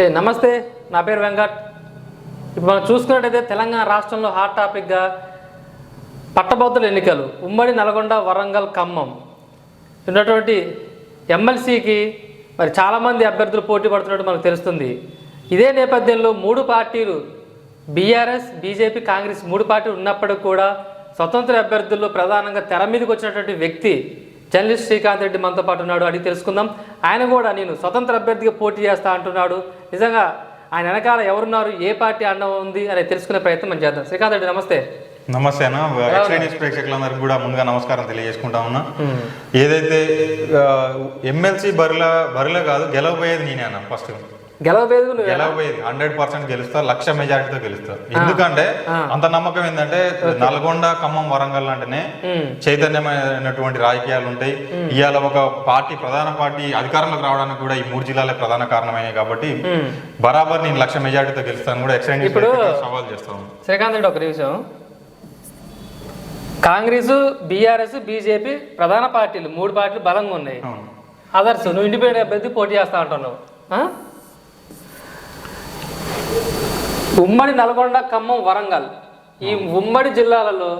Okay నమస్తే. నా పేరు వెంకట్. ఇప్పుడు మనం చూసుకున్నట్టయితే తెలంగాణ రాష్ట్రంలో హాట్ టాపిక్గా పట్టభద్రుల ఎన్నికలు. ఉమ్మడి నల్గొండ వరంగల్ ఖమ్మం. ఉన్నటువంటి ఎమ్మెల్సీకి మరి చాలామంది అభ్యర్థులు పోటీ పడుతున్నట్టు మనకు తెలుస్తుంది. ఇదే నేపథ్యంలో మూడు పార్టీలు బీఆర్ఎస్ బీజేపీ కాంగ్రెస్ మూడు పార్టీలు ఉన్నప్పటికీ కూడా స్వతంత్ర అభ్యర్థుల్లో ప్రధానంగా తెర మీదకి వచ్చినటువంటి వ్యక్తి జర్నలిస్ట్ శ్రీకాంత్ రెడ్డి మనతో పాటు ఉన్నాడు. అడిగి తెలుసుకుందాం. ఆయన కూడా నేను స్వతంత్ర అభ్యర్థిగా పోటీ చేస్తా అంటున్నాడు. నిజంగా ఆయన వెనకాల ఎవరున్నారు? ఏ పార్టీ అండం ఉంది? అనేది తెలుసుకునే ప్రయత్నం మనం చేద్దాం. శ్రీకాంత్ రెడ్డి నమస్తే. నమస్తే అన్న. న్యూస్ ప్రేక్షకులందరికీ కూడా ముందుగా నమస్కారం తెలియజేసుకుంటా ఉన్నా. ఏదైతే ఎమ్మెల్సీ బరిల బరిలో కాదు గెలవబోయేది నేనే అన్న ఫస్ట్. నువ్వు? గెలవబోయేది. హండ్రెడ్ పర్సెంట్ గెలుస్తా లక్ష మెజారిటీతో గెలుస్తా. ఎందుకంటే అంత నమ్మకం ఏంటంటే నల్గొండ ఖమ్మం వరంగల్ అంటేనే ఉమ్. చైతన్యమైనటువంటి రాజకీయాలు ఉంటాయి. ఇవాళ ఒక పార్టీ ప్రధాన పార్టీ అధికారంలోకి రావడానికి కూడా ఈ మూడు జిల్లాలే ప్రధాన కారణమైనాయి కాబట్టి. బరాబర్ నేను లక్ష మెజారిటీతో గెలుస్తాను కూడా ప్రేక్షకులకు సవాల్ చేస్తాను శ్రీకాంత్ రెడ్డి ఒక నిమిషం. కాంగ్రెస్ బీఆర్ఎస్ బీజేపీ ప్రధాన పార్టీలు మూడు పార్టీలు బలంగా ఉన్నాయి. అదర్స్ నువ్వు ఇండిపెండెంట్ అభ్యర్థి పోటీ చేస్తా అంటున్నావు ఆ? ఉమ్మడి నల్గొండ ఖమ్మం వరంగల్ ఈ ఉమ్మడి జిల్లాలలో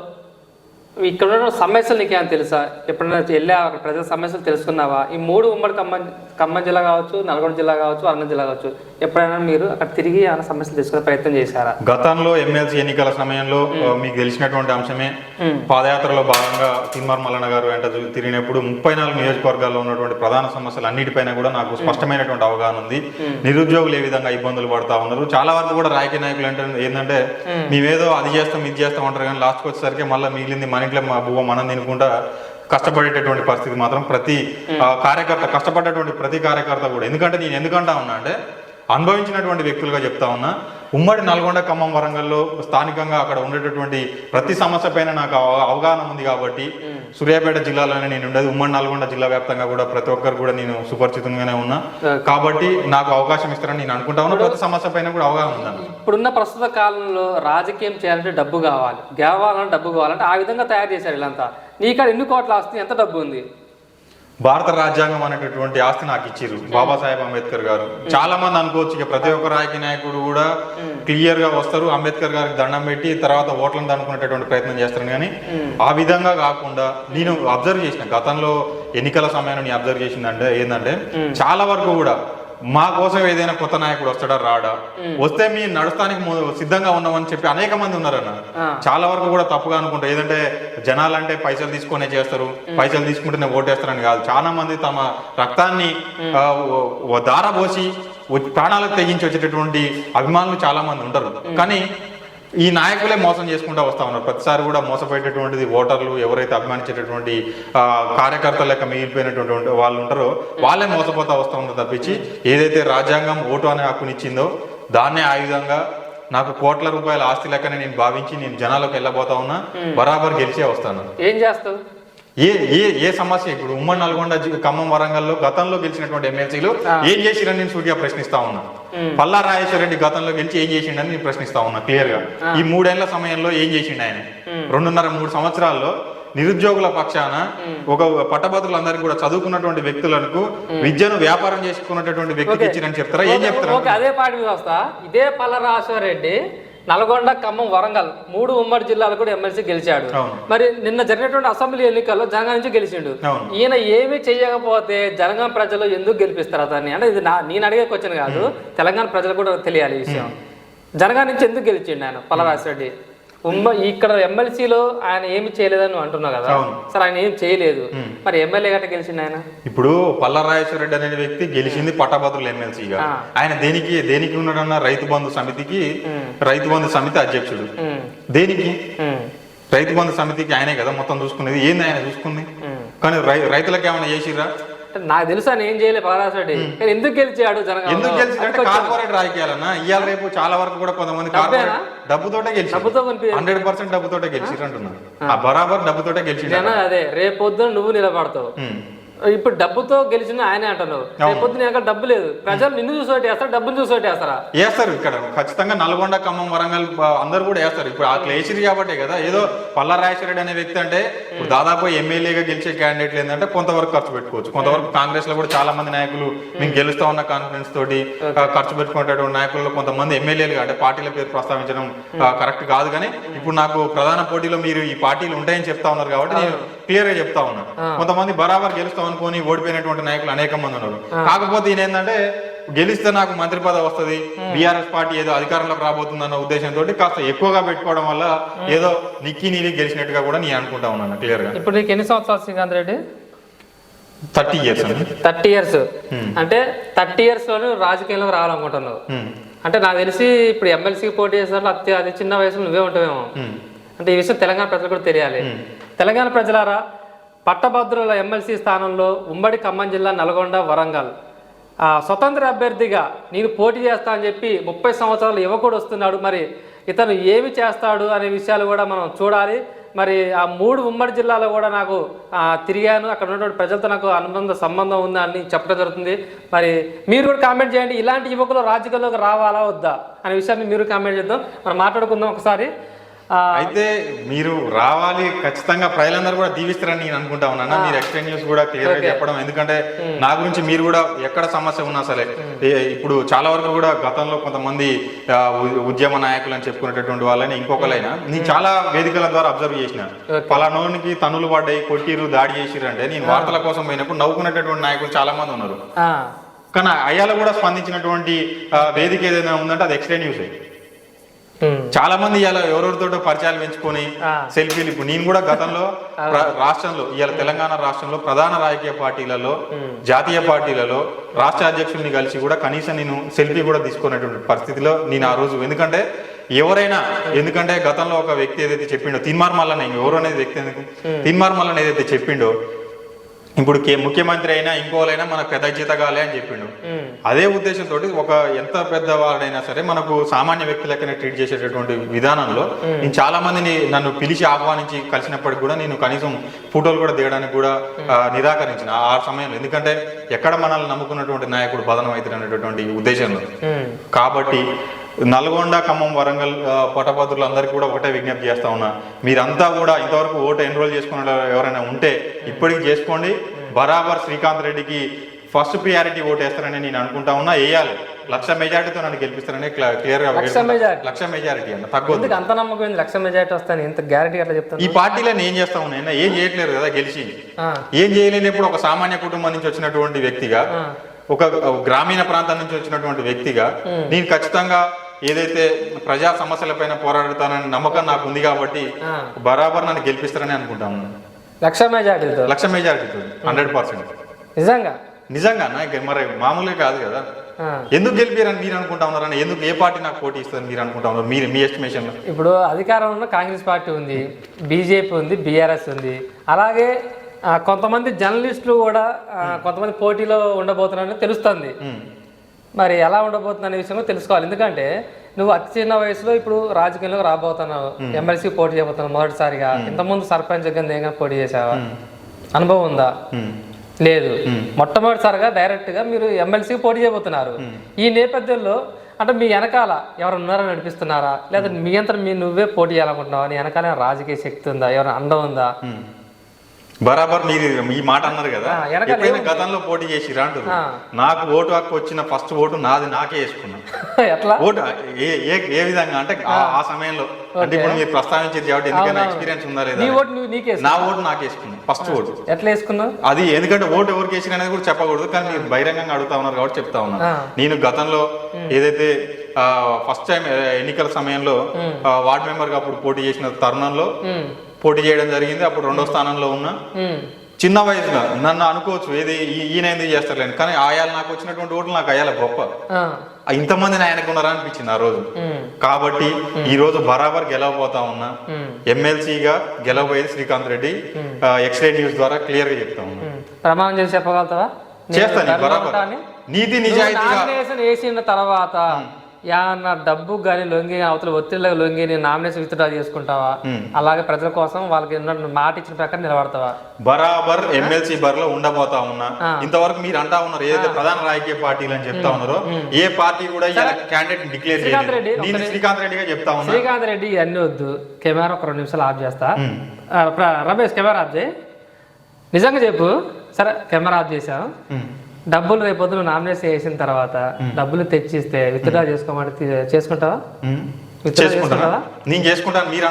ఇక్కడ ఉన్న సమస్యలు నీకేమైనా తెలుసా? ఎప్పుడైనా వెళ్ళావా అక్కడ ప్రజల సమస్యలు తెలుసుకున్నావా? ఈ మూడు ఉమ్మడి ఖమ్మం ఖమ్మం జిల్లా కావచ్చు నల్గొండ జిల్లా కావచ్చు వరంగల్ జిల్లా కావచ్చు ఎప్పుడైనా మీరు అక్కడ తిరిగి ఏమైనా సమస్యలు తెలుసుకునే ప్రయత్నం చేశారా? గతంలో ఎమ్మెల్సీ ఎన్నికల సమయంలో మీకు తెలిసినటువంటి అంశమే పాదయాత్రలో భాగంగా తిన్మార్ మల్లన్న గారు వెంట తిరిగినప్పుడు ముప్పై నాలుగు నియోజకవర్గాల్లో ఉన్నటువంటి ప్రధాన సమస్యలు అన్నిటిపైన కూడా నాకు స్పష్టమైనటువంటి అవగాహన ఉంది. నిరుద్యోగులు ఏ విధంగా ఇబ్బందులు పడతా ఉన్నారు? చాలా వరకు కూడా రాజకీయ నాయకులు అంటే ఏంటంటే మేమేదో అది చేస్తాం ఇది చేస్తాం అంటారు కానీ లాస్ట్కి వచ్చేసరికి మళ్ళీ మిగిలింది మన ఇంట్లో మా బువ్వ మనం తినుకుంటా కష్టపడేటటువంటి పరిస్థితి మాత్రం ప్రతి ఆ, కార్యకర్త కష్టపడేటువంటి ప్రతి కార్యకర్త కూడా. ఎందుకంటే నేను ఎందుకంటా ఉన్నా అంటే అనుభవించినటువంటి వ్యక్తులుగా చెప్తా ఉన్నా ఉమ్మడి నల్గొండ ఖమ్మం వరంగల్లో స్థానికంగా అక్కడ ఉండేటటువంటి ప్రతి సమస్య పైన నాకు అవ- అవగాహన ఉంది కాబట్టి సూర్యాపేట జిల్లాలోనే నేను ఉండేది. ఉమ్మడి నల్గొండ జిల్లా వ్యాప్తంగా కూడా ప్రతి ఒక్కరు కూడా నేను సుపరిచితంగానే ఉన్నా. కాబట్టి నాకు అవకాశం ఇస్తారని నేను అనుకుంటా ఉన్నా. ప్రతి సమస్య పైన కూడా అవగాహన ఉందన్న ఇప్పుడున్న ప్రస్తుత కాలంలో రాజకీయం చేయాలంటే డబ్బు కావాలి. గెలవాలంటే డబ్బు కావాలంటే ఆ విధంగా తయారు చేశారు వీళ్ళంతా నీకాడ ఎన్ని కోట్ల ఆస్తి? ఎంత డబ్బు ఉంది? భారత రాజ్యాంగం అనేటటువంటి ఆస్తి నాకు ఇచ్చిర్రు. బాబాసాహెబ్ అంబేద్కర్ గారు. చాలా మంది అనుకోవచ్చు ఇక ప్రతి ఒక్క రాజకీయ నాయకుడు కూడా క్లియర్గా వస్తారు. అంబేద్కర్ గారికి దండం పెట్టి తర్వాత ఓట్లను దనుకునేటటువంటి ప్రయత్నం చేస్తారు. కానీ ఆ విధంగా కాకుండా నేను అబ్జర్వ్ చేసిన గతంలో ఎన్నికల సమయంలో నేను అబ్జర్వ్ చేసిందంటే ఏంటంటే చాలా వరకు కూడా మా కోసం ఏదైనా కొత్త నాయకుడు వస్తాడా రాడా? వస్తే మీ నడుస్తానికి సిద్ధంగా ఉన్నామని చెప్పి అనేక మంది ఉన్నారన్న. చాలా వరకు కూడా తప్పుగా అనుకుంటారు ఏదంటే జనాలంటే పైసలు తీసుకునే చేస్తారు పైసలు తీసుకుంటేనే ఓటేస్తారని కాదు. చాలా మంది తమ రక్తాన్ని ఆ, ఓ- ఓ దార పోసి వ- ప్రాణాలకు తెగించి వచ్చేటటువంటి అభిమానులు చాలా మంది ఉంటారు. కానీ ఈ నాయకులే మోసం చేసుకుంటూ వస్తా ఉన్నారు. ప్రతిసారి కూడా మోసపోయేటటువంటిది ఓటర్లు ఎవరైతే అభిమానించేటటువంటి కార్యకర్తల లెక్క మిగిలిపోయినటువంటి వాళ్ళు ఉంటారో వాళ్ళే మోసపోతా వస్తూ ఉంటారు తప్పించి ఏదైతే రాజ్యాంగం ఓటు అనే హక్కునిచ్చిందో దాన్నే ఆయుధంగా నాకు కోట్ల రూపాయల ఆస్తి లెక్కనే నేను భావించి నేను జనాలకు వెళ్ళబోతా ఉన్నా బరాబర్ గెలిచే వస్తాను. ఏం చేస్తావు? ఏ ఏ ఏ సమస్య ఇప్పుడు ఉమ్మడి నల్గొండ ఖమ్మం వరంగల్లో గతంలో గెలిచినటువంటి ఎమ్మెల్సీలు ఏం చేసిరని నేను సూటిగా ప్రశ్నిస్తా ఉన్నా. పల్లా రెడ్డి గతంలో గెలిచి ఏం చేసిండని నేను ప్రశ్నిస్తా ఉన్నా క్లియర్గా ఈ మూడేళ్ళ సమయంలో ఏం చేసిండు ఆయన? రెండున్నర మూడు సంవత్సరాల్లో నిరుద్యోగుల పక్షాన ఒక పట్టభద్రులందరికీ కూడా చదువుకున్నటువంటి వ్యక్తులకు విద్యను వ్యాపారం చేసుకున్నటువంటి వ్యక్తికి ఇచ్చిరని చెప్తారా? ఏం చెప్తారా అదే వస్తా. ఇదే పల్లరాజేశ్వర రెడ్డి నల్గొండ ఖమ్మం వరంగల్ మూడు ఉమ్మడి జిల్లాలు కూడా ఎమ్మెల్సీ గెలిచాడు. మరి నిన్న జరిగినటువంటి అసెంబ్లీ ఎన్నికల్లో జనగాం నుంచి గెలిచిండు. ఈయన ఏమీ చేయకపోతే జనగాం ప్రజలు ఎందుకు గెలిపిస్తారు అతన్ని? అంటే ఇది నా నేను అడిగే క్వశ్చన్ కాదు. తెలంగాణ ప్రజలు కూడా తెలియాలి ఈ విషయం. జనగాం నుంచి ఎందుకు గెలిచిండు ఆయన? పల్లరాజేశ్వర రెడ్డి ఇక్కడ ఎమ్మెల్సీలో ఆయన ఏమి చేయలేదని అంటున్నావు కదా. సరే ఆయన ఏం చేయలేదు. మరి ఎమ్మెల్యే గట్ట గెలిచిండు ఆయన? ఇప్పుడు పల్లరాజేశ్వర రెడ్డి అనే వ్యక్తి గెలిచింది పట్టభద్రుల ఎమ్మెల్సీగా. ఆయన దేనికి దేనికి ఉన్నాడన్న రైతు బంధు సమితికి రైతు బంధు సమితి అధ్యక్షుడు. దేనికి? రైతు బంధు సమితికి ఆయనే కదా మొత్తం చూసుకునేది. ఏంది ఆయన చూసుకుంది. కానీ రై- రైతులకు ఏమైనా చేసిరా నాకు తెలుసు ఆయన ఏం చేయలేదు పల్లరాజు రెడ్డి కానీ ఎందుకు గెలిచాడు జనగాం ఎందుకు గెలిచిందంటే కార్పొరేట్ రాజకీయాలన్నా ఇవాళ రేపు చాలా వరకు కూడా కొంతమంది కార్పొరేట్ డబ్బుతోటే గెలిచి డబ్బుతో హండ్రెడ్ పర్సెంట్ డబ్బుతోటే గెలిచిరు అంటున్నారు. ఆ బరాబర్ డబ్బుతోటే గెలిచిండు జనం అదే. రేపు పొద్దున నువ్వు నిలబడతావు. ఇప్పుడు డబ్బుతో గెలిచిన ఆయనే అంటున్నావు రేపొద్దు నీ దగ్గర డబ్బు లేదు. ప్రజలు నిన్ను చూసి ఓటేస్తారా డబ్బును చూసి ఓటేస్తారా? వేస్తారు ఇక్కడ. ఖచ్చితంగా నల్గొండ ఖమ్మం వరంగల్ అందరూ కూడా వేస్తారు ఇప్పుడు ఆ క్లేసిరి కాబట్టే కదా. ఏదో పల్లా అనే వ్యక్తి అంటే దాదాపు ఎమ్మెల్యేగా గెలిచే క్యాండిడేట్లు ఏంటంటే కొంతవరకు ఖర్చు పెట్టుకోవచ్చు. కొంతవరకు కాంగ్రెస్లో కూడా చాలా మంది నాయకులు మేము గెలుస్తా ఉన్న కాన్ఫిడెన్స్ తోటి ఖర్చు పెట్టుకునేటటువంటి నాయకుల్లో కొంతమంది ఎమ్మెల్యేలుగా అంటే పార్టీల పేరు ప్రస్తావించడం కరెక్ట్ కాదు. కానీ ఇప్పుడు నాకు ప్రధాన పోటీలో మీరు ఈ పార్టీలు ఉంటాయని చెప్తా ఉన్నారు కాబట్టి నేను క్లియర్గా చెప్తా ఉన్నా. కొంతమంది బరాబర్ గెలుస్తాం అనుకొని ఓడిపోయినటువంటి నాయకులు అనేక మంది ఉన్నారు. కాకపోతే ఈయన ఏంటంటే గెలిస్తే నాకు మంత్రి పదవి వస్తుంది బీఆర్ఎస్ పార్టీ ఏదో అధికారంలోకి రాబోతుందన్న ఉద్దేశంతో కాస్త ఎక్కువగా పెట్టుకోవడం వల్ల ఏదో నిక్కి నీలి గెలిచినట్టుగా కూడా నేను అనుకుంటా ఉన్నాను క్లియర్గా. ఇప్పుడు నీకు ఎన్ని సంవత్సరాలు Srikanth Reddy? Thirty years thirty years. అంటే థర్టీ ఇయర్స్లోనే నువ్వు రాజకీయంలోకి రావాలనుకుంటున్నావు. అంటే నాకు తెలిసి ఇప్పుడు ఎమ్మెల్సీకి పోటీ చేసిన అతి అతి చిన్న వయసులో నువ్వే ఉంటావేమో. అంటే ఈ విషయం తెలంగాణ ప్రజలు కూడా తెలియాలి. తెలంగాణ ప్రజలారా పట్టభద్రుల ఎమ్మెల్సీ స్థానంలో ఉమ్మడి ఖమ్మం జిల్లా నల్గొండ వరంగల్. స్వతంత్ర అభ్యర్థిగా నేను పోటీ చేస్తా అని చెప్పి ముప్పై సంవత్సరాల యువకుడు వస్తున్నాడు. మరి ఇతను ఏమి చేస్తాడు అనే విషయాలు కూడా మనం చూడాలి. మరి ఆ మూడు ఉమ్మడి జిల్లాలో కూడా నాకు తిరిగాను. అక్కడ ఉన్నటువంటి ప్రజలతో నాకు అనుబంధ సంబంధం ఉందా అని చెప్పడం జరుగుతుంది. మరి మీరు కూడా కామెంట్ చేయండి. ఇలాంటి యువకులు రాజకీయాల్లోకి రావాలా వద్దా? అనే విషయాన్ని మీరు కామెంట్ చేద్దాం. మనం మాట్లాడుకుందాం ఒకసారి. అయితే మీరు రావాలి ఖచ్చితంగా ప్రజలందరూ కూడా దీవిస్తారని నేను అనుకుంటా ఉన్నాను. మీరు ఎక్స్ప్లెయిన్ న్యూస్ కూడా క్లియర్గా చెప్పడం ఎందుకంటే నా గురించి మీరు కూడా ఎక్కడ సమస్య ఉన్నా సరే ఇప్పుడు చాలా వరకు కూడా గతంలో కొంతమంది ఉద్యమ నాయకులు అని చెప్పుకునేటటువంటి వాళ్ళని ఇంకొకరైనా నేను చాలా వేదికల ద్వారా అబ్జర్వ్ చేసిన. పలానోనికి తనులు పడ్డాయి కొట్టిరు దాడి చేసిరు అంటే నేను వార్తల కోసం పోయినప్పుడు నవ్వుకునేటటువంటి నాయకులు చాలా మంది ఉన్నారు కానీ అయ్యాల కూడా స్పందించినటువంటి వేదిక ఏదైనా ఉందంటే అది ఎక్స్ప్లెయిన్ న్యూస్. చాలా మంది ఇలా ఎవరెవరితోటో పరిచయాలు పెంచుకొని. సెల్ఫీలు ఇప్పుడు నేను కూడా గతంలో రాష్ట్రంలో ఇవాళ తెలంగాణ రాష్ట్రంలో ప్రధాన రాజకీయ పార్టీలలో జాతీయ పార్టీలలో రాష్ట్ర అధ్యక్షుల్ని కలిసి కూడా కనీసం నేను సెల్ఫీ కూడా తీసుకునేటువంటి పరిస్థితిలో నేను ఆ రోజు. ఎందుకంటే ఎవరైనా ఎందుకంటే గతంలో ఒక వ్యక్తి ఏదైతే చెప్పిండో తిన్మార్ మల్లన్న ఎవరు అనేది వ్యక్తి ఎందుకు? తిన్మార్ మల్లన్న ఏదైతే చెప్పిండో ఇప్పుడు కే ముఖ్యమంత్రి అయినా ఇంకోలైనా మనకు పెద్ద జీతగాలే అని చెప్పిండు. అదే ఉద్దేశంతో ఒక ఎంత పెద్దవాడైనా సరే మనకు సామాన్య వ్యక్తి లెక్కనే ట్రీట్ చేసేటటువంటి విధానంలో నేను చాలా మందిని నన్ను పిలిచి ఆహ్వానించి కలిసినప్పటికి కూడా నేను కనీసం ఫోటోలు కూడా దిగడానికి కూడా నిరాకరించిన ఆ సమయంలో. ఎందుకంటే ఎక్కడ మనల్ని నమ్ముకున్నటువంటి నాయకుడు బదనం అవుతాడు అనేటటువంటి ఉద్దేశంలో. కాబట్టి నల్గొండ ఖమ్మం వరంగల్ పట్టభద్రులు అందరికీ కూడా ఒకటే విజ్ఞప్తి చేస్తా ఉన్నా. మీరంతా కూడా ఇంతవరకు ఓటు ఎన్రోల్ చేసుకున్న ఎవరైనా ఉంటే ఇప్పటికి చేసుకోండి. బరాబర్ శ్రీకాంత్ రెడ్డికి ఫస్ట్ ప్రియారిటీ ఓటు వేస్తారని నేను అనుకుంటా ఉన్నా. వేయాలి. లక్ష మెజారిటీతో నన్ను గెలిపిస్తారని క్లియర్గా లక్ష మెజారిటీ. అన్న ఎందుకు అంత నమ్మకం లక్ష మెజార్టీ వస్తాను ఎంత గ్యారెంటీ అట్లా చెప్తాను ఈ పార్టీలను ఏం చేస్తా ఉన్నా ఏం చేయట్లేరు కదా గెలిచి. ఏం చేయలేనప్పుడు ఒక సామాన్య కుటుంబం నుంచి వచ్చినటువంటి వ్యక్తిగా ఒక గ్రామీణ ప్రాంతం నుంచి వచ్చినటువంటి వ్యక్తిగా నేను ఖచ్చితంగా ఏదైతే ప్రజా సమస్యలపైన పోరాడతానని నమ్మకం నాకు ఉంది కాబట్టి. బరాబర్ నన్ను గెలిపిస్తారని అనుకుంటాను. లక్ష మెజార్టీతో? లక్ష మెజారిటీ హండ్రెడ్ పర్సెంట్. నిజంగా? నిజంగా మరి మామూలుగా కాదు కదా. ఎందుకు గెలిపారని మీరు అనుకుంటా ఉన్నారని ఎందుకు ఏ పార్టీ నాకు పోటీ ఇస్తుందని మీరు అనుకుంటా ఉన్నారు? మీరు మీ ఎస్టిమేషన్ ఇప్పుడు అధికారంలో కాంగ్రెస్ పార్టీ ఉంది బీజేపీ ఉంది బీఆర్ఎస్ ఉంది. అలాగే కొంతమంది జర్నలిస్టులు కూడా కొంతమంది పోటీలో ఉండబోతున్నారని తెలుస్తుంది. మరి ఎలా ఉండబోతుంది అనే విషయం కూడా తెలుసుకోవాలి. ఎందుకంటే నువ్వు అతి చిన్న వయసులో ఇప్పుడు రాజకీయంలోకి రాబోతున్నావు. ఎమ్మెల్సీ పోటీ చేయబోతున్నావు మొదటిసారిగా. ఇంతకుముందు సర్పంచ్ కింద ఏమైనా పోటీ చేసావా అనుభవం ఉందా? లేదు. మొట్టమొదటిసారిగా డైరెక్ట్గా మీరు ఎమ్మెల్సీకి పోటీ చేయబోతున్నారు. ఈ నేపథ్యంలో అంటే మీ వెనకాల ఎవరు ఉన్నారని నడిపిస్తున్నారా? లేదా మీ అంతా మీ నువ్వే పోటీ చేయాలనుకుంటున్నావా? నీ వెనకాల రాజకీయ శక్తి ఉందా? ఎవరైనా అండం ఉందా? బరాబర్ మీరు ఈ మాట అన్నారు కదా. ఎప్పుడైనా గతంలో పోటీ అంటున్నారు ఆ. నాకు ఓటు హక్కు వచ్చిన ఫస్ట్ ఓటు నాది నాకే వేసుకున్నా. ఎట్లా? ఓటు ఏ ఏ విధంగా అంటే ఆ- సమయంలో. అంటే ఇప్పుడు మీరు ప్రస్తావించేది కాబట్టి ఎందుకైనా ఎక్స్పీరియన్స్ ఉందా లేదా నీ ఓటు నీకే వేసుకున్నా. First vote. ఎట్లా వేసుకున్నావు? అది ఎందుకంటే ఓటు ఎవరికి వేసిన అనేది కూడా చెప్పకూడదు కానీ మీరు బహిరంగంగా అడుగుతా ఉన్నారు కాబట్టి చెప్తా ఉన్నాను ఆ. నేను గతంలో ఏదైతే ఫస్ట్ టైం ఎన్నికల సమయంలో వార్డ్ మెంబర్గా అప్పుడు పోటీ చేసిన తరుణంలో పోటీ చేయడం జరిగింది. అప్పుడు రెండో స్థానంలో ఉన్నా చిన్న వయసులో నన్ను అనుకోవచ్చు ఏది ఈయన ఎందుకు చేస్తారులేండి. కానీ ఆయాలు నాకు వచ్చినటువంటి ఓట్లు నాకు అయ్యాల గొప్ప. ఇంతమంది ఆయనకు ఉన్నారా అనిపించింది ఆ రోజు. కాబట్టి ఈ రోజు బరాబర్ గెలవబోతా ఉన్నా ఎమ్మెల్సీగా గెలవబోయేది Srikanth Reddy. X ray news ద్వారా క్లియర్గా చెప్తా ఉన్నా. ప్రమాణం చేసి చెప్పగలుగుతావా? చేస్తాను బరాబర్? నీతి నువ్వు నిజాయితీగా ఏమన్నా డబ్బు కానీ లొంగి అవతల ఒత్తిడిలో లొంగి నేను నామినేషన్ విత్డ్రా చేసుకుంటావా. అలాగే ప్రజల కోసం వాళ్ళకి మాట ఇచ్చిన ప్రకారం నిలబడతావా? బరాబర్ ఎమ్మెల్సీ బరిలో ఉండబోతా ఉన్నా. ఇంతవరకు మీరు అంటా ఉన్నారు ఏదైతే ప్రధాన రాజకీయ పార్టీలు అని చెప్తా ఉన్నారో ఏ పార్టీ కూడా క్యాండిడేట్ డిక్లేర్ శ్రీకాంత్ రెడ్డి, శ్రీకాంత్ రెడ్డిగా చెప్తా ఉన్నా. శ్రీకాంత్ రెడ్డి ఇవన్నీ వద్దు. కెమెరా ఒక రెండు నిమిషాలు ఆఫ్ చేస్తా. రమేష్ కెమెరా ఆఫ్ చేయి. నిజంగా చెప్పు. సరే కెమెరా ఆఫ్ చేసాం. డబ్బులు రేపొద్దు నువ్వు నామినేషన్ వేసిన తర్వాత డబ్బులు తెచ్చిస్తే విత్డ్రా చేసుకోమంటే చేసుకుంటావా? నేను చేసుకుంటాను మీరు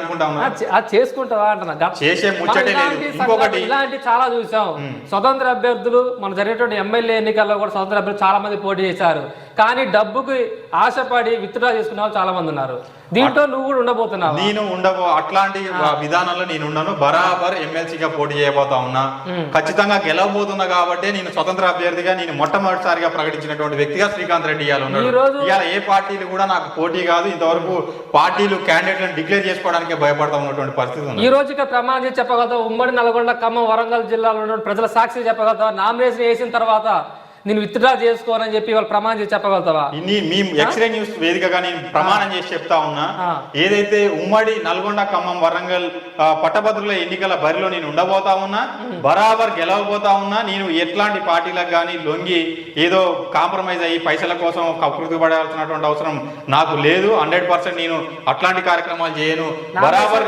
అది చేసుకుంటావా అంటున్నా. గత- చేసే ముచ్చటే మనం లేదు. ఇలాంటి ఇంకొకటి. సంఘటనలు- ఇలాంటి చాలా చూసాం. స్వతంత్ర అభ్యర్థులు మన జరిగేటువంటి ఎమ్మెల్యే ఎన్నికల్లో కూడా స్వతంత్ర అభ్యర్థులు చాలా మంది పోటీ చేశారు. కానీ డబ్బుకి ఆశపడి విత్డ్రా చేసుకున్న వాళ్ళు చాలా మంది ఉన్నారు. దీంట్లో నువ్వు కూడా ఉండబోతున్నావు? నేను ఉండబో అట్లాంటి విధానంలో నేను ఉండను. బరాబర్ ఎమ్మెల్సీగా పోటీ చేయబోతా ఉన్నా. ఖచ్చితంగా గెలవబోతున్నా కాబట్టి నేను స్వతంత్ర అభ్యర్థిగా నేను మొట్టమొదటిసారిగా ప్రకటించినటువంటి వ్యక్తిగా శ్రీకాంత్ రెడ్డి ఇవాళ ఉన్నాడు. ఈ రోజు- ఇవాళ ఏ పార్టీలు కూడా నాకు పోటీ కాదు. ఇంతవరకు పార్టీలు క్యాండిడేట్లను డిక్లేర్ చేసుకోవడానికి భయపడతా ఉన్నటువంటి పరిస్థితి ఉంది ఈ రోజు ప్రమాణం చేసి చెప్పగలుగుతావు? ఉమ్మడి నల్గొండ ఖమ్మం వరంగల్ జిల్లాలో ఉన్న ప్రజల సాక్షి చెప్పగలుగుతావా? నామినేషన్ వేసిన తర్వాత నేను విత్డ్రా చేసుకోనని చెప్పి వాళ్ళు ప్రమాణం చేసి చెప్పగలుగుతావా? మీ ఎక్స్రే న్యూస్ వేదికగా నేను ప్రమాణం చేసి చెప్తా ఉన్నా. ఏదైతే ఉమ్మడి నల్గొండ ఖమ్మం వరంగల్ పట్టభద్రుల ఎన్నికల బరిలో నేను ఉండబోతా ఉన్నా బరాబర్ గెలవబోతా ఉన్నా నేను ఎట్లాంటి పార్టీలకు కానీ లొంగి ఏదో కాంప్రమైజ్ అయ్యి పైసల కోసం కకృతి పడాల్సినటువంటి అవసరం నాకు లేదు. హండ్రెడ్ పర్సెంట్ నేను అట్లాంటి కార్యక్రమాలు చేయను. బరాబర్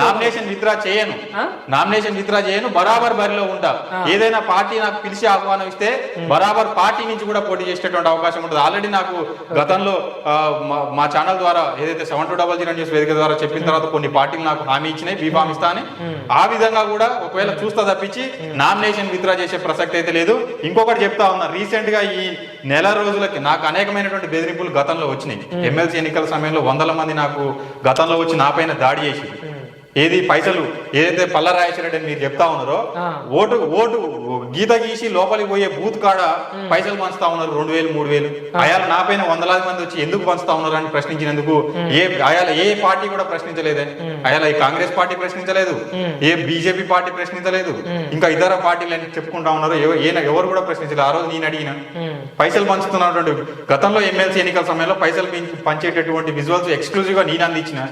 నామినేషన్ విత్డ్రా చేయను? నామినేషన్ విత్డ్రా చేయను. బరాబర్ బరిలో ఉంటా. ఏదైనా పార్టీ నాకు పిలిచి ఆహ్వానం ఇస్తే బరాబర్ పార్టీ నుంచి కూడా పోటీ చేసేటువంటి అవకాశం ఉంటుంది. ఆల్రెడీ నాకు గతంలో మా- ఛానల్ ద్వారా ఏదైతే seven two double zero news వేదిక ద్వారా చెప్పిన తర్వాత కొన్ని పార్టీలు నాకు హామీ ఇచ్చినాయి బీఫామ్ ఇస్తా అని. ఆ విధంగా కూడా ఒకవేళ చూస్తా తప్పించి నామినేషన్ విత్డ్రా చేసే ప్రసక్తి అయితే లేదు. ఇంకొకటి చెప్తా ఉన్నా రీసెంట్గా ఈ నెల రోజులకి నాకు అనేకమైనటువంటి బెదిరింపులు గతంలో వచ్చినాయి. ఎమ్మెల్సీ ఎన్నికల సమయంలో వందల మంది నాకు గతంలో వచ్చి నా పైన దాడి చేసి ఏది పైసలు ఏదైతే పల్ల రాజేశ్వరరెడ్డి మీరు చెప్తా ఉన్నారో. ఓటు ఓటు గీత గీసి లోపలికి పోయే బూత్ కాడ పైసలు పంచుతా ఉన్నారు రెండు వేలు మూడు వేలు. అయాల నా పైన వందలాది మంది వచ్చి ఎందుకు పంచుతా ఉన్నారు అని ప్రశ్నించినందుకు ఏ అయాల ఏ పార్టీ కూడా ప్రశ్నించలేదే. అయాల ఈ కాంగ్రెస్ పార్టీ ప్రశ్నించలేదు. ఏ బీజేపీ పార్టీ ప్రశ్నించలేదు. ఇంకా ఇతర పార్టీలు అని చెప్పుకుంటా ఉన్నారు. ఎవరు కూడా ప్రశ్నించలేదు. ఆ రోజు నేను అడిగిన. పైసలు పంచుతున్నటువంటి గతంలో ఎమ్మెల్సీ ఎన్నికల సమయంలో పైసలు పెంచి- పంచేటటువంటి విజువల్స్ ఎక్స్క్లూజివ్గా నేను అందించిన.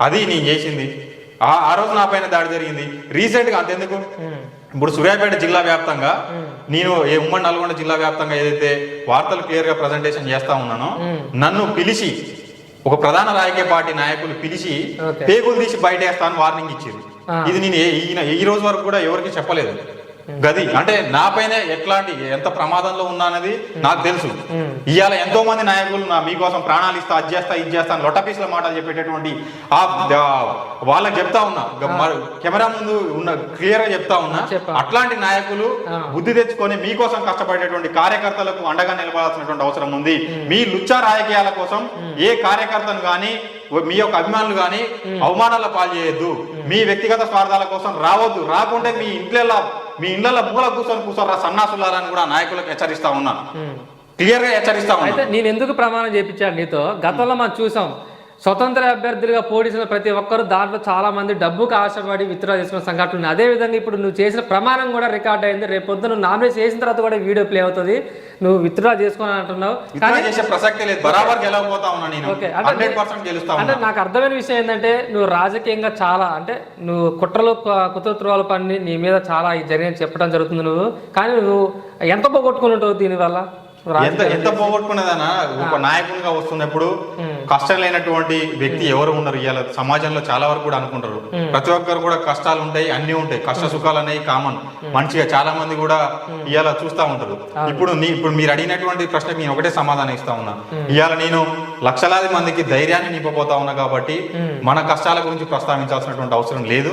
అది నేను చేసింది. ఆ ఆ రోజు నా పైన దాడి జరిగింది. రీసెంట్గా అంతెందుకు? ఇప్పుడు సూర్యాపేట జిల్లా వ్యాప్తంగా నేను ఏ ఉమ్మడి నల్గొండ జిల్లా వ్యాప్తంగా ఏదైతే వార్తలు క్లియర్గా ప్రజెంటేషన్ చేస్తా ఉన్నానో నన్ను పిలిచి ఒక ప్రధాన రాజకీయ పార్టీ నాయకులు పిలిచి. పేగులు తీసి బయటేస్తాను వార్నింగ్ ఇచ్చింది. ఇది నేను ఈ రోజు వరకు కూడా ఎవరికి చెప్పలేదు. గది. అంటే నా పైన ఎట్లాంటి ఎంత ప్రమాదంలో ఉన్నానది నాకు తెలుసు. ఇవాళ ఎంతో మంది నాయకులు నా మీకోసం ప్రాణాలు ఇస్తా అది చేస్తా ఇది చేస్తా లొట్టపీసుల మాటలు చెప్పేటటువంటి ఆ వాళ్ళకి చెప్తా ఉన్నా. కెమెరా ముందు ఉన్న క్లియర్గా చెప్తా ఉన్నా. అట్లాంటి నాయకులు. బుద్ధి తెచ్చుకొని మీకోసం కష్టపడేటువంటి కార్యకర్తలకు అండగా నిలబడాల్సినటువంటి అవసరం ఉంది. మీ లుచ్చా రాజకీయాల కోసం ఏ కార్యకర్తను గాని మీ యొక్క అభిమానులు గాని అవమానాల పాలు చేయొద్దు. మీ వ్యక్తిగత స్వార్థాల కోసం రావద్దు. రాకుంటే మీ ఇంట్లో మీ ఇళ్ళలో మూల కూర్చొని కూర్చోరా సన్నాసులారని కూడా నాయకులకు హెచ్చరిస్తా ఉన్నా. క్లియర్గా హెచ్చరిస్తా ఉన్నా. అయితే నేను ఎందుకు ప్రమాణం చేయించాను నీతో? గతంలో మనం చూసాం. స్వతంత్ర అభ్యర్థులుగా పోటీసిన ప్రతి ఒక్కరు దాంట్లో చాలా మంది డబ్బుకు ఆశపడి విత్డ్రా చేసుకున్న సంఘటన ఉంది. అదే విధంగా ఇప్పుడు నువ్వు చేసిన ప్రమాణం కూడా రికార్డ్ అయింది. రేపు పొద్దున నువ్వు నామినేషన్ చేసిన తర్వాత కూడా వీడియో ప్లే అవుతుంది. నువ్వు విత్డ్రా చేసుకుని అంటున్నావు. అంటే నాకు అర్థమైన విషయం ఏంటంటే నువ్వు రాజకీయంగా చాలా అంటే నువ్వు కుట్రలు కు- కుతంత్రాలు పని నీ మీద చాలా ఈ జరిగిన చెప్పడం జరుగుతుంది నువ్వు. కానీ నువ్వు ఎంత పోగొట్టుకుని ఉంటావు దీనివల్ల? ఎంత ఎంత పోగొట్టుకునేదన్నా ఒక నాయకునిగా వస్తున్నప్పుడు కష్టం లేనటువంటి వ్యక్తి ఎవరు ఉండరు. ఇవాళ సమాజంలో చాలా వరకు కూడా అనుకుంటారు. ప్రతి ఒక్కరు కూడా కష్టాలు ఉంటాయి అన్ని ఉంటాయి. కష్ట సుఖాలు అనేవి కామన్. మంచిగా చాలా మంది కూడా ఇవాళ చూస్తా ఉంటారు. ఇప్పుడు నీ ఇప్పుడు మీరు అడిగినటువంటి ప్రశ్నకి నేను ఒకటే సమాధానం ఇస్తా ఉన్నా. ఇవాళ నేను లక్షలాది మందికి ధైర్యాన్ని నింపబోతా ఉన్నా కాబట్టి మన కష్టాల గురించి ప్రస్తావించాల్సినటువంటి అవసరం లేదు.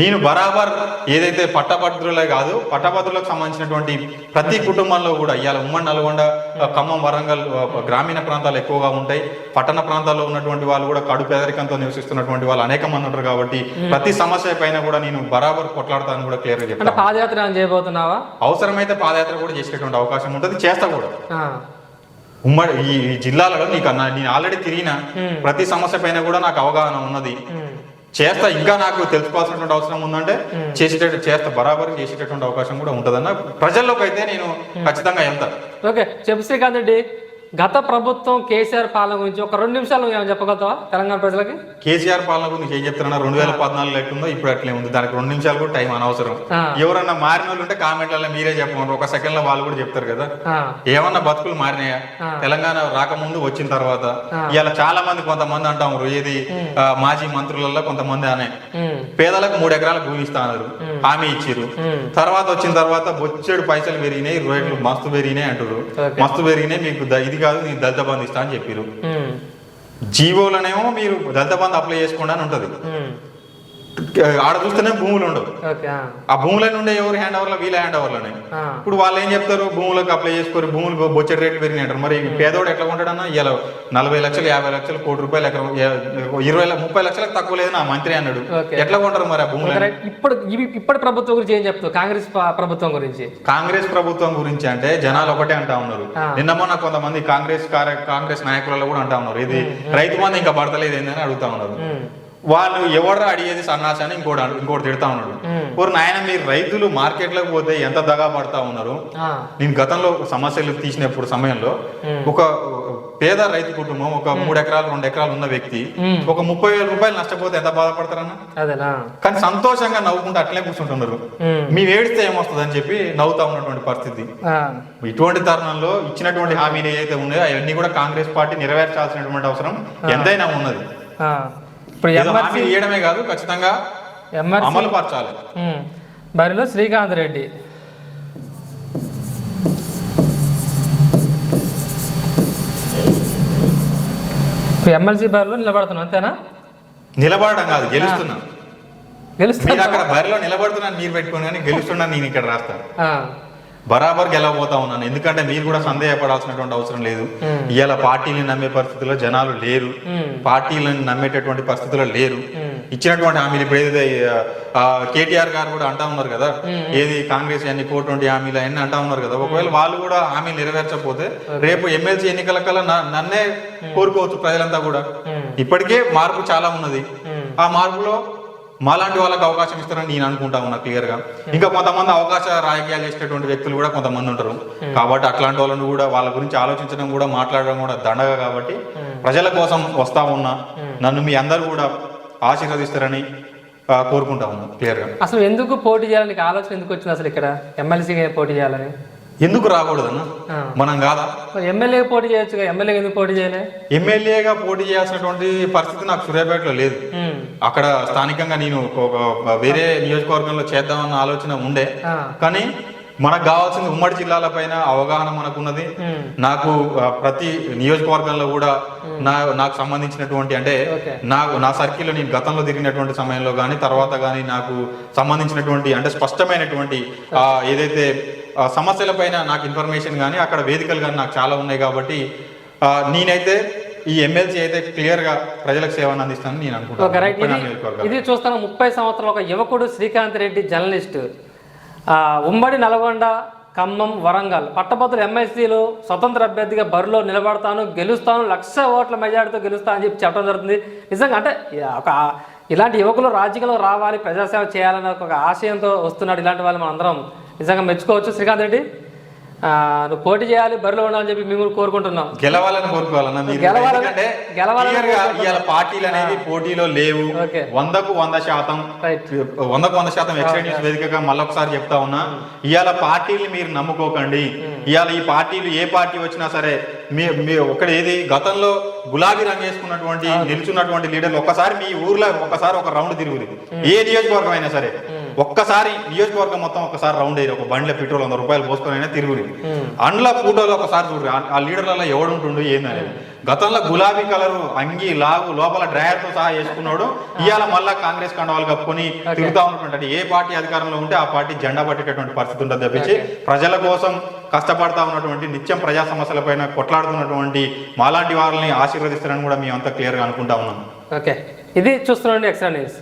నేను బరాబర్ ఏదైతే పట్టభద్రులే కాదు పట్టభద్రులకు సంబంధించినటువంటి ప్రతి కుటుంబంలో కూడా ఇవాళ ఉమ్మడి నల్గొండ ఖమ్మం వరంగల్ గ్రామీణ ప్రాంతాలు ఎక్కువగా ఉంటాయి. పట్టణ ప్రాంతాల్లో ఉన్నటువంటి వాళ్ళు కూడా కడు పేదరికంతో నివసిస్తున్నటువంటి వాళ్ళు అనేక మంది ఉంటారు కాబట్టి ప్రతి సమస్య పైన కూడా నేను బరాబర్ కొట్లాడతాను కూడా క్లియర్గా చెప్తాను. పాదయాత్ర చేయబోతున్నావా? అవసరమైతే పాదయాత్ర కూడా చేసేటువంటి అవకాశం ఉంటుంది చేస్తా కూడా. ఉమ్మడి ఈ జిల్లాలలో నీకు నేను ఆల్రెడీ తిరిగిన. ప్రతి సమస్య పైన కూడా నాకు అవగాహన ఉన్నది. చేస్తా ఇంకా నాకు తెలుసుకోవాల్సినటువంటి అవసరం ఉందంటే చేసేటట్టు చేస్తా బరాబర్ చేసేటటువంటి అవకాశం కూడా ఉంటుందన్న ప్రజల్లోకి అయితే నేను ఖచ్చితంగా వెళ్తా. ఓకే చెప్పు శ్రీకాంత్ రెడ్డి. గత ప్రభుత్వం కేసీఆర్ పాలన గురించి ఒక రెండు నిమిషాలు ఏమైనా చెప్పగలుగుతావా తెలంగాణ ప్రజలకి? కేసీఆర్ పాలన గురించి ఏం చెప్తున్నా రెండు వేల పద్నాలుగు ఎట్లుందో ఇప్పుడు అట్లే ఉంది. దానికి రెండు నిమిషాలు కూడా టైం అనవసరం. ఎవరన్నా మారిన వాళ్ళు ఉంటే కామెంట్లలో మీరే చెప్పమన్నారు. ఒక సెకండ్లో వాళ్ళు కూడా చెప్తారు కదా. ఏమన్నా బతుకులు మారినాయా. తెలంగాణ రాకముందు వచ్చిన తర్వాత ఇవాళ చాలా మంది కొంతమంది అంటాము ఏది? మాజీ మంత్రులలో కొంతమంది అనే. పేదలకు మూడు ఎకరాలకు భూమి ఇస్తాన్నారు హామీ ఇచ్చిర్రు. ఉమ్, తర్వాత వచ్చిన తర్వాత బొచ్చెడు పైసలు పెరిగినాయి రేట్లు మస్తు పెరిగినాయి అంటారు. మస్తు పెరిగినాయి మీకు ఇది కాదు నీకు దళిత బంధు ఇస్తా అని చెప్పారు జీవోలనేమో మీరు దళిత బంధు అప్లై చేసుకోండి అని ఉంటది. ఆడ చూస్తేనే భూములు ఉండవు. ఆ, భూముల నుండే ఎవరు హ్యాండ్ ఓవర్లో వీళ్ళ హ్యాండ్ ఓవర్లోనే ఇప్పుడు వాళ్ళు ఏం చెప్తారు? భూములకు అప్లై చేసుకోరు భూములు బొచ్చడి రేట్లు పెరిగినాయి మరి పేదోడు ఎట్లా కొంటాడన్నా? ఇలా నలభై లక్షలు యాభై లక్షలు కోటి రూపాయలు ఎకరం ఏ- ఇరవై ముప్పై లక్షలకు తక్కువ లేదు నా మంత్రి అన్నాడు. ఎట్లా కొంటారు మరి ఆ భూములు. ఇప్పుడు ఇప్పటి ప్రభుత్వం గురించి ఏం చెప్తావు? కాంగ్రెస్ ప్రభుత్వం గురించి. కాంగ్రెస్ ప్రభుత్వం గురించి అంటే జనాలు ఒకటే అంటా ఉన్నారు. నిన్న మొన్న కొంతమంది కాంగ్రెస్ కాంగ్రెస్ నాయకులలో కూడా అంటా ఉన్నారు. ఇది రైతు మంది ఇంకా పడతలేదు ఏందని అడుగుతా ఉన్నారు. వాళ్ళు ఎవరు అడిగేది సన్నాసి అని ఇంకోటి ఇంకోటి తిడతా ఉన్నాడు. ఓరు నాయన మీరు రైతులు మార్కెట్లోకి పోతే ఎంత దగా పడతా ఉన్నారు? నేను గతంలో సమస్యలు తీసినప్పుడు సమయంలో ఒక పేద రైతు కుటుంబం ఒక మూడు ఎకరాలు రెండు ఎకరాలు ఉన్న వ్యక్తి ఒక ముప్పై వేల రూపాయలు నష్టపోతే ఎంత బాధపడతారన్న? కానీ సంతోషంగా నవ్వుకుంటూ అట్లే కూర్చుంటున్నారు. మేము. ఏడిస్తే ఏమొస్తుంది అని చెప్పి నవ్వుతా ఉన్నటువంటి పరిస్థితి. ఇటువంటి తరుణంలో ఇచ్చినటువంటి హామీలు ఏవైతే ఉన్నాయో అవన్నీ కూడా కాంగ్రెస్ పార్టీ నెరవేర్చాల్సినటువంటి అవసరం ఎంతైనా ఉన్నది. ఇప్పుడు ఎంఆర్సీ ఇవ్వడమే కాదు ఖచ్చితంగా ఎంఆర్సీ అమలు పరచాలి బరిలో శ్రీకాంత్ రెడ్డి. ఎమ్మెల్సీ బరిలో నిలబడుతున్నావు అంతేనా? నిలబడడం కాదు గెలుస్తున్నా. గెలుస్తా మీరు అక్కడ బరిలో నిలబడుతున్నాను మీరు పెట్టుకుని కానీ గెలుస్తున్నా నేను ఇక్కడ రాస్తాను. బరాబర్ గెలవబోతా ఉన్నాను. ఎందుకంటే మీరు కూడా సందేహపడాల్సినటువంటి అవసరం లేదు. ఇవాళ పార్టీని నమ్మే పరిస్థితుల్లో జనాలు లేరు. పార్టీలను నమ్మేటటువంటి పరిస్థితుల్లో లేరు. ఇచ్చినటువంటి హామీలు ఇప్పుడు ఏదైతే కేటీఆర్ గారు కూడా అంటా ఉన్నారు కదా. ఏది కాంగ్రెస్ అన్ని ఫోర్ ట్వంటీ హామీలు అన్ని అంటా ఉన్నారు కదా. ఒకవేళ వాళ్ళు కూడా హామీలు నెరవేర్చకపోతే రేపు ఎమ్మెల్సీ ఎన్నికల కల్లా న- నన్నే కోరుకోవచ్చు ప్రజలంతా కూడా. ఇప్పటికే మార్పు చాలా ఉన్నది. ఆ మార్పులో మాలాంటి వాళ్ళకి అవకాశం ఇస్తారని నేను అనుకుంటా ఉన్నా క్లియర్గా ఇంకా కొంతమంది అవకాశ రాజకీయాలు చేసేటటువంటి వ్యక్తులు కూడా కొంతమంది ఉంటారు. కాబట్టి అట్లాంటి వాళ్ళని కూడా వాళ్ళ గురించి ఆలోచించడం కూడా మాట్లాడడం కూడా దండగా కాబట్టి ప్రజల కోసం వస్తా ఉన్నా నన్ను మీ అందరూ కూడా ఆశీర్వదిస్తారని కోరుకుంటా ఉన్నా క్లియర్గా అసలు ఎందుకు పోటీ చేయాలని ఆలోచన ఎందుకు వచ్చింది అసలు ఇక్కడ? ఎమ్మెల్సీగా పోటీ చేయాలని? ఎందుకు రాకూడదన్న. మనం కాదా? మరి ఎమ్మెల్యేగా పోటీ చేయొచ్చుగా? ఎమ్మెల్యేగా ఎందుకు పోటీ చేయలే? ఎమ్మెల్యేగా పోటీ చేయాల్సినటువంటి పరిస్థితి నాకు సూర్యాపేటలో లేదు. అక్కడ స్థానికంగా నేను వేరే నియోజకవర్గంలో చేద్దామన్న ఆలోచన ఉండే. కానీ మనకు కావాల్సింది ఉమ్మడి జిల్లాల పైన అవగాహన మనకున్నది. నాకు ప్రతి నియోజకవర్గంలో కూడా నా నాకు సంబంధించినటువంటి అంటే ఓకే. నా నా సర్కిల్లో నేను గతంలో తిరిగినటువంటి సమయంలో కానీ తర్వాత కానీ నాకు సంబంధించినటువంటి అంటే స్పష్టమైనటువంటి ఏదైతే సమస్యలపైన నాకు ఇన్ఫర్మేషన్ కానీ అక్కడ వేదికలు కానీ నాకు చాలా ఉన్నాయి కాబట్టి నేనైతే ఈ ఎమ్మెల్సీ అయితే క్లియర్గా ప్రజలకు సేవను అందిస్తానని నేను అనుకుంటున్నాను. ఇది చూస్తాను ముప్పై సంవత్సరాల ఒక యువకుడు శ్రీకాంత్ రెడ్డి జర్నలిస్ట్. ఉమ్మడి నల్గొండ ఖమ్మం వరంగల్. పట్టభద్రులు ఎమ్మెల్సీలు స్వతంత్ర అభ్యర్థిగా బరిలో నిలబడతాను గెలుస్తాను లక్ష ఓట్ల మెజార్టీతో గెలుస్తా అని చెప్పి చెప్పడం జరుగుతుంది. నిజంగా అంటే ఒక ఇలాంటి యువకులు రాజకీయంలో రావాలి ప్రజాసేవ చేయాలన్న ఒక ఆశయంతో వస్తున్నాడు ఇలాంటి వాళ్ళు మనందరం నిజంగా మెచ్చుకోవచ్చు. శ్రీకాంత్ రెడ్డి? నువ్వు పోటీ చేయాలి బరిలో ఉండాలని చెప్పి మేము కూడా కోరుకుంటున్నాం. గెలవాలని కోరుకోవాలన్నా గెలవాలని- పార్టీలు అనేవి పోటీలో లేవు. వందకు వంద శాతం వందకు వంద శాతం ఎక్స్ట్రా న్యూస్ వేదికగా మళ్ళొకసారి చెప్తా ఉన్నా ఇవాళ పార్టీలు మీరు నమ్ముకోకండి. ఇవాళ ఈ పార్టీలు ఏ పార్టీ వచ్చినా సరే మీ మీ ఒకటి ఏది? గతంలో గులాబీ రంగు వేసుకున్నటువంటి నిల్చున్నటువంటి లీడర్లు ఒక్కసారి మీ ఊర్లో ఒక్కసారి ఒక రౌండ్ తిరుగురి. ఏ నియోజకవర్గం అయినా సరే ఒక్కసారి నియోజకవర్గం మొత్తం ఒక్కసారి రౌండ్ అయ్యి ఒక బండిలో పెట్రోల్ వంద రూపాయలు పోసుకొని అయినా తిరుగురి అండ్ల ఫోటోలో ఒకసారి చూడరు ఆ- లీడర్లలో ఎవడుంటుండు ఏందని గతంలో గులాబీ కలర్ అంగి లాగు లోపల డ్రైయర్తో సహా వేసుకున్నాడు. ఇవాళ మళ్ళా కాంగ్రెస్ కండవాలు కప్పుకొని తిరుగుతా ఉన్నటువంటి ఏ పార్టీ అధికారంలో ఉంటే ఆ పార్టీ జెండా పట్టేటటువంటి పరిస్థితి ఉంటుంది తప్పించి ప్రజల కోసం కష్టపడతా ఉన్నటువంటి నిత్యం ప్రజా సమస్యలపైన కొట్లాడుతున్నటువంటి మాలాంటి వారిని ఆశీర్వదిస్తారని కూడా మేము అంతా క్లియర్గా అనుకుంటా ఉన్నాం. ఓకే. ఇది చూస్తున్నాండి ఎక్స్ట్రా న్యూస్.